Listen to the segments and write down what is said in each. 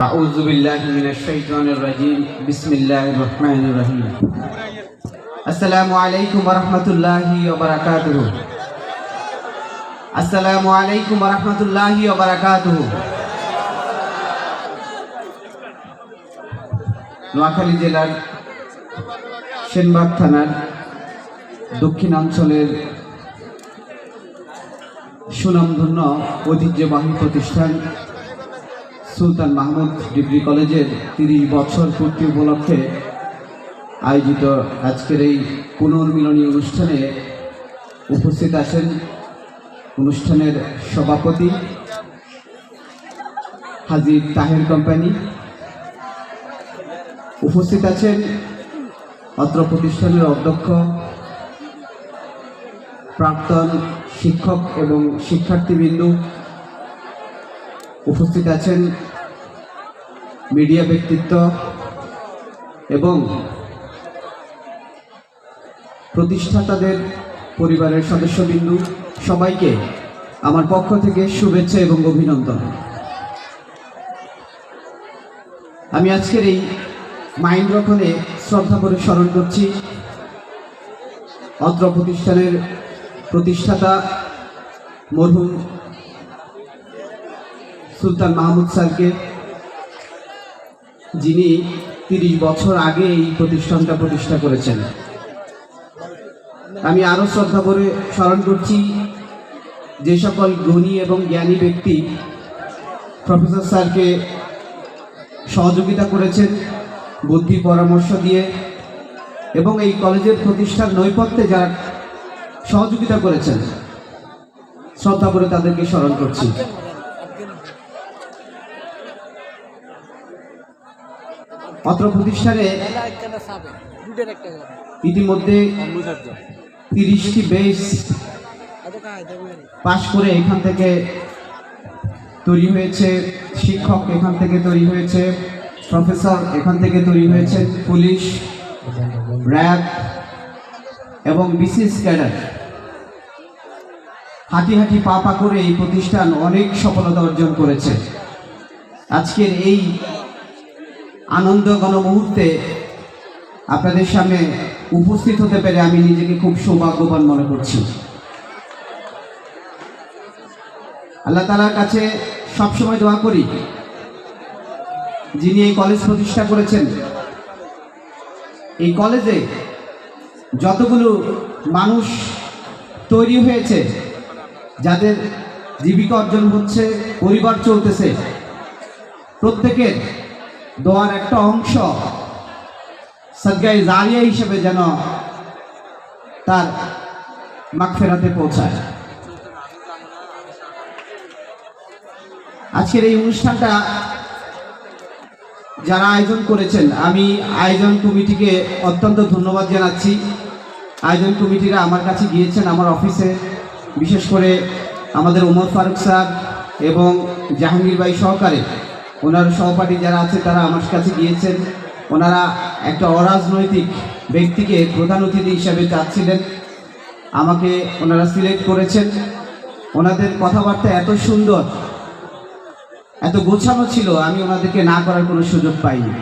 أعوذ بالله من الشيطان الرجيم بسم الله الرحمن الرحيم السلام عليكم ورحمة الله وبركاته السلام عليكم ورحمة الله وبركاته নোয়াখালী জেলার সেনবাগ থানার দক্ষিণাঞ্চলের সুনামধন্য ঐতিহ্যবাহী প্রতিষ্ঠান সুলতান মাহমুদ ডিগ্রি কলেজের তিরিশ বছর পূর্তি উপলক্ষে আয়োজিত আজকের এই পুনর্মিলনী অনুষ্ঠানে উপস্থিত আছেন অনুষ্ঠানের সভাপতি হাজির তাহের কোম্পানি। উপস্থিত আছেন অত্র প্রতিষ্ঠানের অধ্যক্ষ, প্রাক্তন শিক্ষক এবং শিক্ষার্থীবৃন্দ উপস্থিত আছেন মিডিয়া ব্যক্তিত্ব এবং প্রতিষ্ঠাতাদের পরিবারের সদস্যবিন্দু, সবাইকে আমার পক্ষ থেকে শুভেচ্ছা এবং অভিনন্দন। আমি আজকের এই মাইন্ড রক্ষণে শ্রদ্ধা করে স্মরণ করছি অত্র প্রতিষ্ঠানের প্রতিষ্ঠাতা মরহুম সুলতান মাহমুদ স্যারকে, যিনি তিরিশ বছর আগে এই প্রতিষ্ঠানটা প্রতিষ্ঠা করেছেন। আমি আরও শ্রদ্ধা করে স্মরণ করছি, যে সকল গুণী এবং জ্ঞানী ব্যক্তি প্রফেসর স্যারকে সহযোগিতা করেছেন, বুদ্ধি পরামর্শ দিয়ে, এবং এই কলেজের প্রতিষ্ঠার নৈপথ্যে যারা সহযোগিতা করেছেন, শ্রদ্ধা করে তাদেরকে স্মরণ করছি। অত্র প্রতিষ্ঠানে ইতিমধ্যে তিরিশটি বেস পাশ করে এখান থেকে তৈরি হয়েছে, শিক্ষক এখান থেকে তৈরি হয়েছে, প্রফেসর এখান থেকে তৈরি হয়েছে, পুলিশ, র্যাব এবং বিসিএস ক্যাডার। হাঁটি হাঁটি পা পা করে এই প্রতিষ্ঠান অনেক সফলতা অর্জন করেছে। আজকের এই আনন্দ মুহূর্তে আপনাদের সামনে উপস্থিত হতে পেরে আমি নিজেকে খুব সৌভাগ্যবান মনে করছি। আল্লাহ তালার কাছে সবসময় দোয়া করি, যিনি এই কলেজ প্রতিষ্ঠা করেছেন। এই কলেজে যতগুলো মানুষ তৈরি হয়েছে, যাদের জীবিকা অর্জন হচ্ছে, পরিবার চলতেছে, প্রত্যেকের দোয়ার একটা অংশ সজ্ঞায় জারিয়া হিসেবে যেন তার মাগফেরাতে পৌঁছায়। আজকের এই অনুষ্ঠানটা যারা আয়োজন করেছেন, আমি আয়োজন কমিটিকে অত্যন্ত ধন্যবাদ জানাচ্ছি। আয়োজন কমিটিরা আমার কাছে গিয়েছেন আমার অফিসে, বিশেষ করে আমাদের ওমর ফারুক স্যার এবং জাহাঙ্গীর ভাই সহকারে। ওনার সহপাঠী যারা আছে, তারা আমার কাছে গিয়েছেন। ওনারা একটা অরাজনৈতিক ব্যক্তিকে প্রধান অতিথি হিসাবে চাচ্ছিলেন। আমাকে ওনারা সিলেক্ট করেছেন। ওনাদের কথাবার্তা এত সুন্দর, এত গোছানো ছিল, আমি ওনাদেরকে না করার কোনো সুযোগ পাইনি।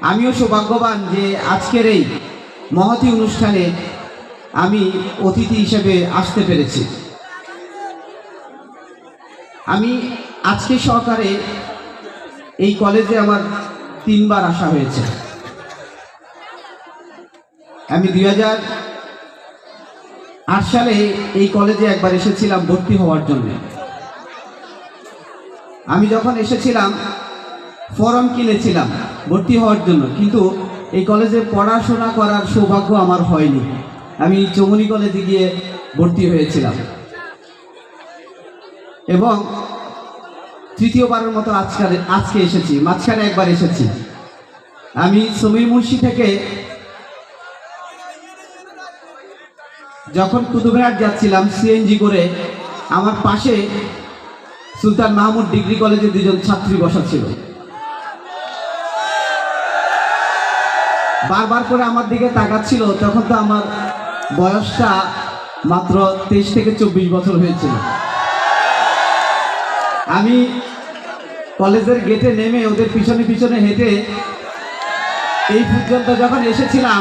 আমিও সৌভাগ্যবান যে আজকের এই মহতি অনুষ্ঠানে আমি অতিথি হিসেবে আসতে পেরেছি। আমি আজকে সহকারে এই কলেজে আমার তিনবার আসা হয়েছে। আমি দুই হাজার আট সালে এই কলেজে একবার এসেছিলাম ভর্তি হওয়ার জন্য। আমি যখন এসেছিলাম, ফর্ম কিনেছিলাম ভর্তি হওয়ার জন্য, কিন্তু এই কলেজে পড়াশোনা করার সৌভাগ্য আমার হয়নি। আমি চমুনি কলেজে গিয়ে ভর্তি হয়েছিলাম। এবং তৃতীয়বারের মতো আজকে আজকে এসেছি, মাঝখানে একবার এসেছি। আমি সমীর মুন্সি থেকে যখন কুতুবহাট যাচ্ছিলাম, সিএনজি করে আমার পাশে সুলতান মাহমুদ ডিগ্রি কলেজে দুজন ছাত্রী বসা ছিল। বারবার করে আমার দিকে তাকাচ্ছিল, তখন তো আমার বয়সটা মাত্র তেইশ থেকে চব্বিশ বছর হয়েছিল। আমি কলেজের গেটে নেমে ওদের পিছনে পিছনে হেঁটে এই পর্যন্ত যখন এসেছিলাম,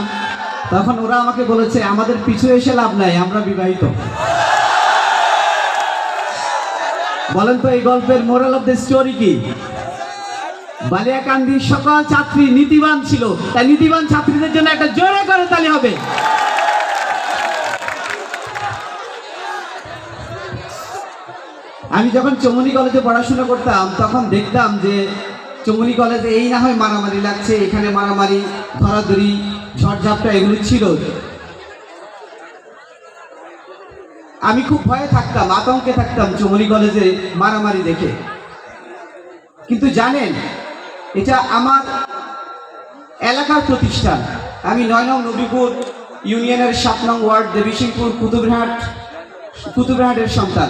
তখন ওরা আমাকে বলেছে, আমাদের পিছু এসে লাভ নাই, আমরা বিবাহিত। বলেন তো এই গল্পের মোরাল অফ দ্য স্টোরি কি? বালিয়াকান্দির সকল ছাত্রী নীতিবান ছিল। তাই নীতিবান ছাত্রীদের জন্য একটা জোরে করে তালি হবে। আমি যখন চমুনি কলেজে পড়াশোনা করতাম, তখন দেখতাম যে চমুনি কলেজে এই না হয় মারামারি লাগছে, এখানে মারামারি, ধরাধরি, ঝড়ঝাপটা এগুলো ছিল। আমি খুব ভয়ে থাকতাম, আতঙ্কে থাকতাম চমুনি কলেজে মারামারি দেখে। কিন্তু জানেন, এটা আমার এলাকার প্রতিষ্ঠান। আমি নয় নং নবীপুর ইউনিয়নের সাত নং ওয়ার্ড, দেবীসিংপুর কুতুবরহাট, কুতুবরহাটের সন্তান।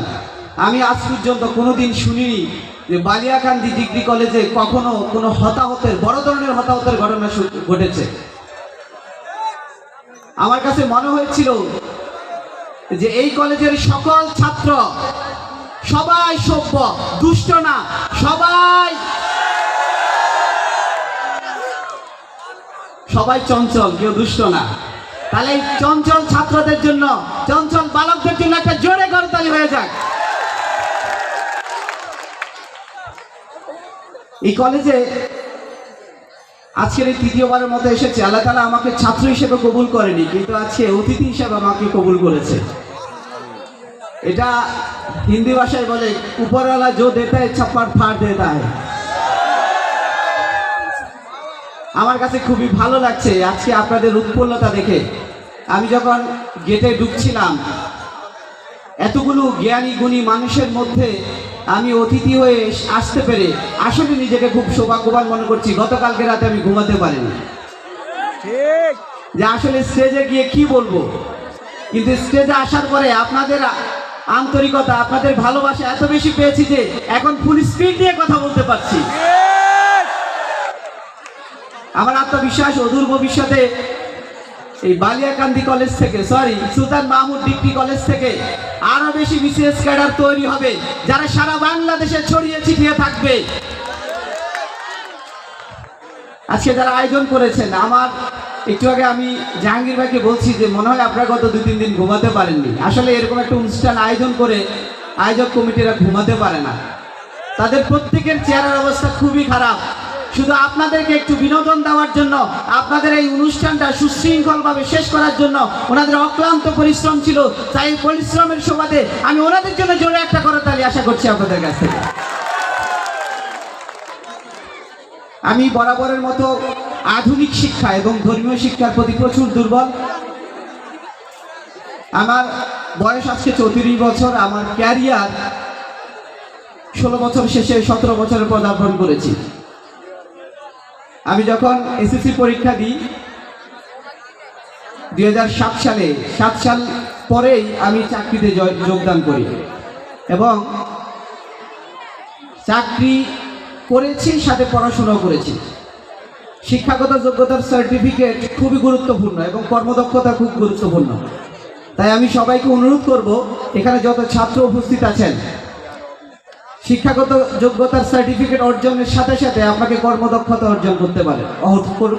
আমি আজ পর্যন্ত কোনোদিন শুনিনি যে বালিয়াকান্দি ডিগ্রি কলেজে কখনো কোনো হতাহতের, বড় ধরনের হতাহতের ঘটনা ঘটেছে। আমার কাছে মনে হয়েছিল যে এই কলেজের সকল ছাত্র সবাই সভ্য, দুষ্ট না, সবাই সবাই চঞ্চল, কেউ দুষ্ট না। তাহলে চঞ্চল ছাত্রদের জন্য, চঞ্চল বালকদের জন্য একটা জোরে করতালি হয়ে যাক। এই কলেজে আজকের এই তৃতীয়বারের মতো এসেছে। আল্লাহ তালা আমাকে ছাত্র হিসেবে কবুল করেনি, কিন্তু আজকে অতিথি হিসেবে আমাকে কবুল করেছে। এটা হিন্দি ভাষায় বলে, উপরওয়ালা জো দেতা ছাপার পার ফার দেতা আমার কাছে খুবই ভালো লাগছে আজকে আপনাদের উৎপন্নতা দেখে। আমি যখন গেটে ঢুকছিলাম, এতগুলো জ্ঞানী গুণী মানুষের মধ্যে আমি অতিথি হয়ে আসতে পেরে আসলে নিজেকে খুব সৌভাগ্যবান মনে করছি। গতকালকে রাতে আমি ঘুমাতে পারিনি। যে আসলে স্টেজে গিয়ে কি বলব? কিন্তু স্টেজে আসার পরে আপনাদের আন্তরিকতা আপনাদের ভালোবাসা এত বেশি পেয়েছি যে এখন ফুল স্পিড দিয়ে কথা বলতে পারছি। আমার আত্মবিশ্বাস অদূর ভবিষ্যতে এই বালিয়াকান্দি কলেজ থেকে sorry Sultan Mahmud degree college থেকে আরও বেশি বিসিএস ক্যাডার তৈরি হবে, যারা সারা বাংলাদেশে ছড়িয়ে ছিটিয়ে থাকবে। আজকে যারা আয়োজন করেছেন, আমার একটু আগে আমি জাহাঙ্গীর ভাইকে বলছি যে, মনে হয় আপনারা গত দু তিন দিন ঘুমাতে পারেননি। আসলে এরকম একটা অনুষ্ঠান আয়োজন করে আয়োজক কমিটিরা ঘুমাতে পারে না। তাদের প্রত্যেকের চেয়ারের অবস্থা খুবই খারাপ। শুধু আপনাদেরকে একটু বিনোদন দেওয়ার জন্য, আপনাদের এই অনুষ্ঠানটা সুশৃঙ্খলভাবে শেষ করার জন্য ওনাদের অক্লান্ত পরিশ্রম ছিল। তাই পরিশ্রমের সুবাদে আমি ওনাদের জন্য জোরে একটা করে তালি আশা করছি আপনাদের কাছ। আমি বরাবরের মতো আধুনিক শিক্ষা এবং ধর্মীয় শিক্ষার প্রতি প্রচুর দুর্বল। আমার বয়স আজকে চৌত্রিশ বছর, আমার ক্যারিয়ার ষোলো বছর শেষে সতেরো বছরে পদার্পণ করেছি। আমি যখন এসএসসি পরীক্ষা দিই, দুই হাজার সাত সালে, সাত সাল পরেই আমি চাকরিতে যোগদান করি। এবং চাকরি করেছি, সাথে পড়াশোনাও করেছি। শিক্ষাগত যোগ্যতার সার্টিফিকেট খুবই গুরুত্বপূর্ণ এবং কর্মদক্ষতা খুব গুরুত্বপূর্ণ। তাই আমি সবাইকে অনুরোধ করব, এখানে যত ছাত্র উপস্থিত আছেন শিক্ষাগত যোগ্যতার সার্টিফিকেট অর্জনের সাথে সাথে আপনাকে কর্মদক্ষতা অর্জন করতে পারেন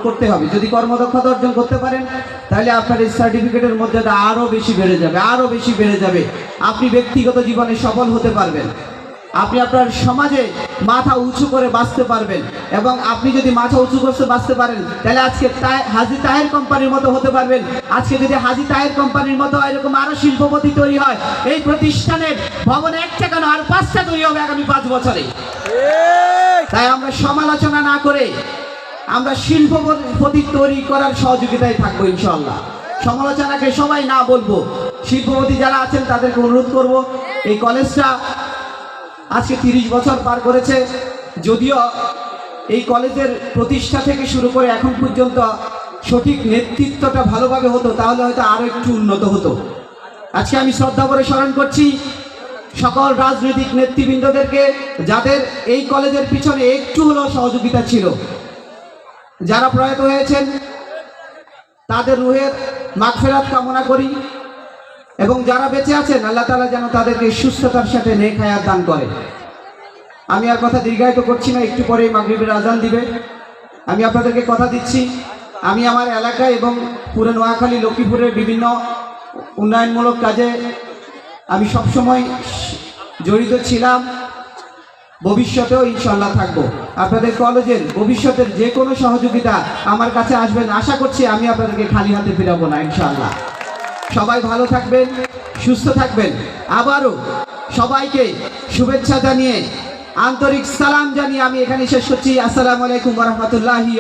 করতে হবে। যদি কর্মদক্ষতা অর্জন করতে পারেন, তাহলে আপনার এই সার্টিফিকেটের মর্যাদা আরও বেশি বেড়ে যাবে, আরও বেশি বেড়ে যাবে। আপনি ব্যক্তিগত জীবনে সফল হতে পারবেন। আপনি আপনার সমাজে মাথা উঁচু করে বাঁচতে পারবেন। এবং আপনি যদি মাথা উঁচু করতে বাঁচতে পারেন, তাহলে আজকে হাজি তাহের কোম্পানির মতো হতে পারবেন। আজকে যদি হাজি তাহের কোম্পানির মতো এরকম আরও শিল্পপতি তৈরি হয়, এই প্রতিষ্ঠানের ভবন একটা কেন আর পাঁচটা তৈরি হবে আগামী পাঁচ বছরে? তাই আমরা সমালোচনা না করে আমরা শিল্পপতি তৈরি করার সহযোগিতায় থাকব ইনশাল্লাহ সমালোচনাকে সবাই না বলব। শিল্পপতি যারা আছেন, তাদেরকে অনুরোধ করব, এই কলেজটা আজকে তিরিশ বছর পার করেছে। যদিও এই কলেজের প্রতিষ্ঠা থেকে শুরু করে এখন পর্যন্ত সঠিক নেতৃত্বটা ভালোভাবে হতো, তাহলে হয়তো আরও একটু উন্নত হতো। আজকে আমি শ্রদ্ধা করে স্মরণ করছি সকল রাজনৈতিক নেতৃবৃন্দদেরকে, যাদের এই কলেজের পিছনে একটু হলেও সহযোগিতা ছিল। যারা প্রয়াত হয়েছেন, তাদের রুহের মাগফেরাত কামনা করি। এবং যারা বেঁচে আছেন, আল্লাহ তালা যেন তাদেরকে সুস্থতার সাথে হায়াত দান করে। আমি আর কথা দীর্ঘায়িত করছি না, একটু পরে মাগরিবের আজান দিবে। আমি আপনাদেরকে কথা দিচ্ছি, আমি আমার এলাকায় এবং পুরো নোয়াখালী, লক্ষ্মীপুরের বিভিন্ন উন্নয়নমূলক কাজে আমি সবসময় জড়িত ছিলাম। ভবিষ্যতেও ইনশাল্লাহ থাকব। আপনাদের কলেজের ভবিষ্যতের যে কোনো সহযোগিতা আমার কাছে আসবেন আশা করছি আমি আপনাদেরকে খালি হাতে ফিরাবো না ইনশাল্লাহ সবাই ভালো থাকবেন, সুস্থ থাকবেন। আবারও সবাইকে শুভেচ্ছা জানিয়ে, আন্তরিক সালাম জানিয়ে আমি এখানে শেষ করছি। আসসালামু আলাইকুম রহমতুল্লাহি